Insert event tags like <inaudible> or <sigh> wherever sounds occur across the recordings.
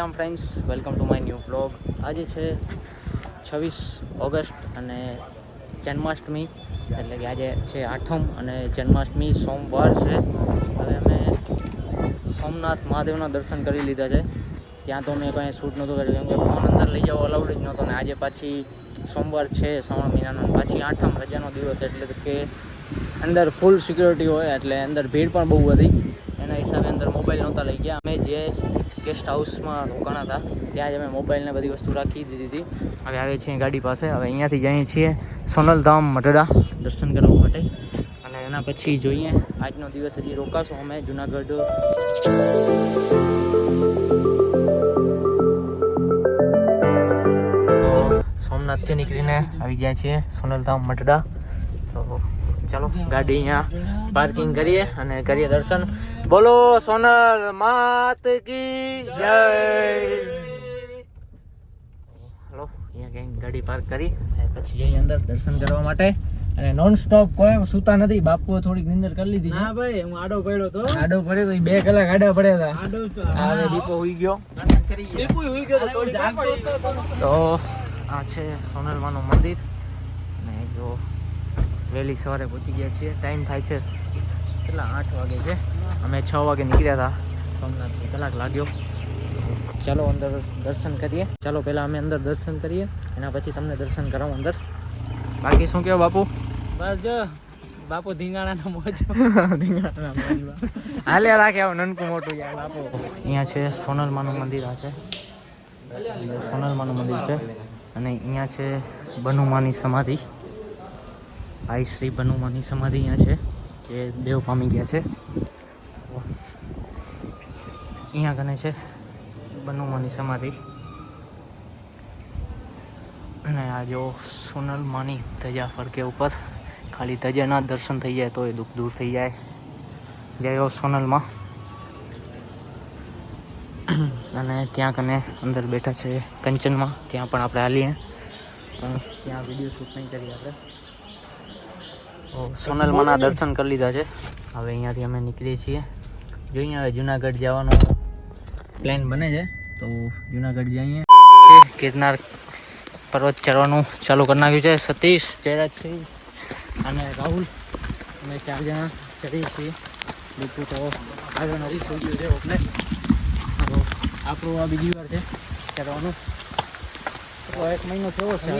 Ram friends, welcome to my new blog આજે છે છવ્વીસ ઓગસ્ટ અને જન્માષ્ટમી, એટલે કે આજે છે આઠમ અને જન્માષ્ટમી, સોમવાર છે. હવે અમે સોમનાથ મહાદેવના દર્શન કરી લીધા છે. ત્યાં તો મેં કાંઈ શૂટ નહોતું કર્યું, કેમ કે ફોન અંદર લઈ જવો અલાઉડ જ નહોતો ને આજે પાછી સોમવાર છે, શ્રાવણ મહિનાનો પાછી આઠમ રજાનો દિવસ, એટલે કે અંદર ફૂલ સિક્યોરિટી હોય, એટલે અંદર ભીડ પણ બહુ વધી. એના હિસાબે અંદર મોબાઈલ નહોતા લઈ ગયા. અમે જે ગેસ્ટ હાઉસમાં રોકાણા હતા. ત્યાં જ અમે મોબાઈલને બધી વસ્તુ રાખી દીધી હતી. હવે આવે છીએ ગાડી પાસે. હવે અહીંયાથી જઈએ છીએ સોનલધામ મઢડા દર્શન કરવા માટે. અને એના પછી જોઈએ આજનો દિવસ હજી રોકાશું અમે જુનાગઢ. સોમનાથથી નીકળીને આવી ગયા છીએ સોનલધામ મઢડા. તો ચાલો ગાડી અહીંયા પાર્કિંગ કરીએ અને કરીએ દર્શન. બોલો સોનલ માત કી જય. હલો અહીંયા કંઈક ગાડી પાર્ક કરી પછી જઈએ અંદર દર્શન કરવા માટે. અને નોન સ્ટોપ કોઈ સૂતા નથી. બાપુએ થોડીક નિંદર કરી લીધી હા ભાઈ હું આડો પડ્યો તો. આડો પડ્યો તો બે કલાક આડા પડ્યા આડો હતા હવે દીપો ઉઈ ગયો. દીપો ઉઈ ગયો. તો તો આ છે સોનલમાનું મંદિર. અને જો વહેલી સવારે પહોંચી ગયા છીએ. ટાઈમ થાય છે કેટલા? આઠ વાગે છે. અમે છ વાગે નીકળ્યા હતા. સોમનાથથી કલાક લાગ્યો. ચાલો અંદર દર્શન કરીએ. ચાલો પહેલાં અમે અંદર દર્શન કરીએ એના પછી તમને દર્શન કરાવું અંદર. બાકી શું કહો બાપુ? બસ જો બાપુ ધીંગાણાના મોજ. <laughs> હાલે રાખે આવું નનકું મોટું યાર બાપુ. અહીંયા છે સોનલમાનું મંદિર આ છે. સોનલમાનું મંદિર છે. અને અહીંયા છે બનુમાની સમાધિ. ભાઈ શ્રી બનુમાની સમાધિ અહીંયા છે એ દેવ પામી ગયા છે. અહીંયા કને છે બનુમાની સમાધિ. અને આ જો સોનલમાની ધજા ફરકે ઉપર, ખાલી ધજાના દર્શન થઈ જાય તો એ દુઃખ દૂર થઈ જાય. જય સોનલમાં. અને ત્યાં કને અંદર બેઠા છે કંચનમાં, ત્યાં પણ આપણે હાલીએ. પણ ત્યાં વીડિયો શૂટ નહીં કરીએ આપણે. તો સોનલમાના દર્શન કરી લીધા છે. હવે અહીંયાથી અમે નીકળીએ છીએ. જોઈએ હવે જુનાગઢ જવાનો પ્લાન બને છે. તો જુનાગઢ જઈએ. ગિરનાર પર્વત ચડવાનું ચાલુ કરી નાખ્યું છે. સતીશ, જયરાજસિંહ અને રાહુલ. અમે ચાર જણા ચડીએ છીએ. બીજું તો આગળ નથી સુઈ ગયું છે એટલે તો આપણું આ બીજી વાર છે ચડવાનું તો એક મહિનો થયો છે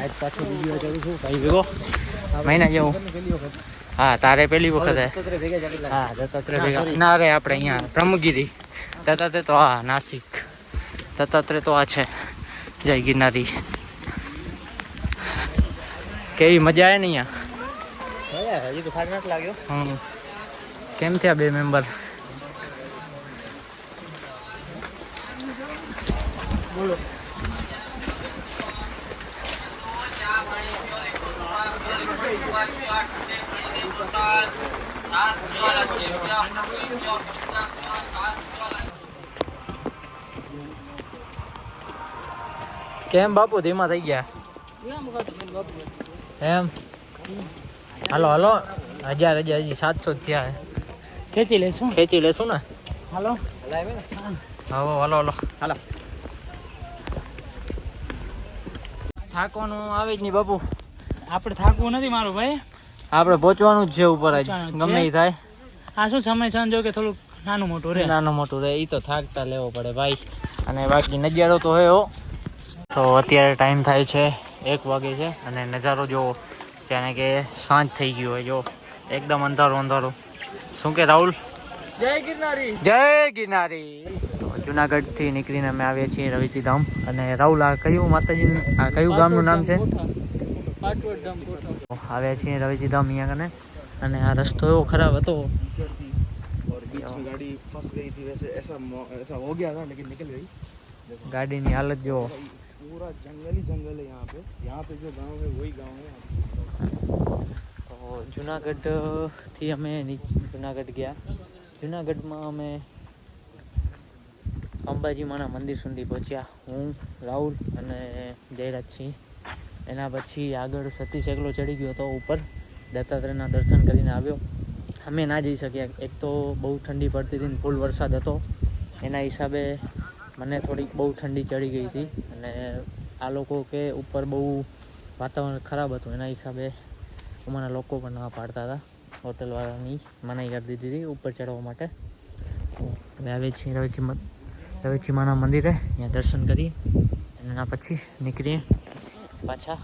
આજ પાછું બીજી વાર ચડું છું. ભાઈ ભેગો. મહિના જેવું. હા તારે પેલી વખત હા. દત્તાત્રેય ભેગા ના રે આપણે અહીંયા બ્રહ્મગીરી. દત્તાત્રેય તો હા નાસિક. દત્તાત્રેય તો આ છે જય ગિરનારી. કેવી મજા આવે ને અહીંયા? કેમ થયા બે મેમ્બર? બોલો. કેમ બાપુ ધીમા થઈ ગયા એમ હાલો હાલો હજાર હજાર હજી સાતસો જ થયા છે. ખેંચી લેશું ખેંચી લેશું ને હાલો હાલો હાલો હાલો હાલો થાકવાનું આવે જ નહીં બાપુ આપણે થાકવું નથી મારું ભાઈ. આપણે પહોંચવાનું જ છે ઉપર જ. ગમે એ થાય. આ શું સમય સંજો કે થોડુંક નાનું મોટું રહે નાનું મોટું રહે એ તો થાકતા લેવો પડે ભાઈ. અને બાકી નજારો તો હોય હો. તો અત્યારે ટાઈમ થાય છે એક વાગે છે અને નજારો જો જાણે કે સાંજ થઈ ગયું હોય જો. એકદમ અંધારું અંધારું. શું કે રાહુલ? જય ગિરનારી. જય ગિરનારી. જુનાગઢથી નીકળીને અમે આવીએ છીએ રવિજી ધામ. અને રાહુલ આ કયું માતાજી આ કયું ગામનું નામ છે પાટવડ ધામ કોઠા તો આવ્યા છીએ રવિજી ધામ અહીંયા કને અને આ રસ્તો એવો ખરાબ હતો और बीच में गाड़ी फंस गई थी वैसे ऐसा मौ- ऐसा हो गया था लेकिन निकल गई ગાડીની હાલત જો भाई पूरा जंगल ही जंगल है यहाँ पे यहाँ पे जो गांव है वही गांव है તો જુનાગઢથી અમે નીચે જુનાગઢ ગયા જુનાગઢમાં અમે અંબાજી માના મંદિર સુધી પહોંચ્યા હું રાહુલ અને જયરાજસિંહ એના પછી આગળ સતીશ એકલો ચડી ગયો હતો ઉપર. દત્તાત્રેયના દર્શન કરીને આવ્યો. અમે ના જઈ શક્યા. એક તો બહુ ઠંડી પડતી હતી ફૂલ વરસાદ હતો. એના હિસાબે મને થોડીક બહુ ઠંડી ચડી ગઈ હતી. અને આ લોકો કે ઉપર બહુ વાતાવરણ ખરાબ હતું. એના હિસાબે અમારા લોકો પણ ના પાડતા હતા. હોટલવાળાની મનાઈ કરી દીધી હતી ઉપર ચડવા માટે. હવે આવે છીએ રવેચી રવેચીમાના મંદિરે. ત્યાં દર્શન કરી એના પછી નીકળીએ. પાછા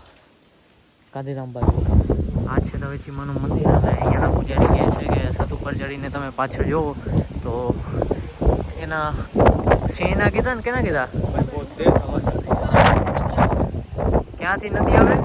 ગાંધીધામ બાજુ આ છે તવેચીમાનું મંદિર અને અહીંયાના પૂજારી કહે છે કે છત ઉપર ચડીને તમે પાછળ જુઓ તો એના સિંહના કીધા ને કેના કીધા? ક્યાંથી નથી આવે?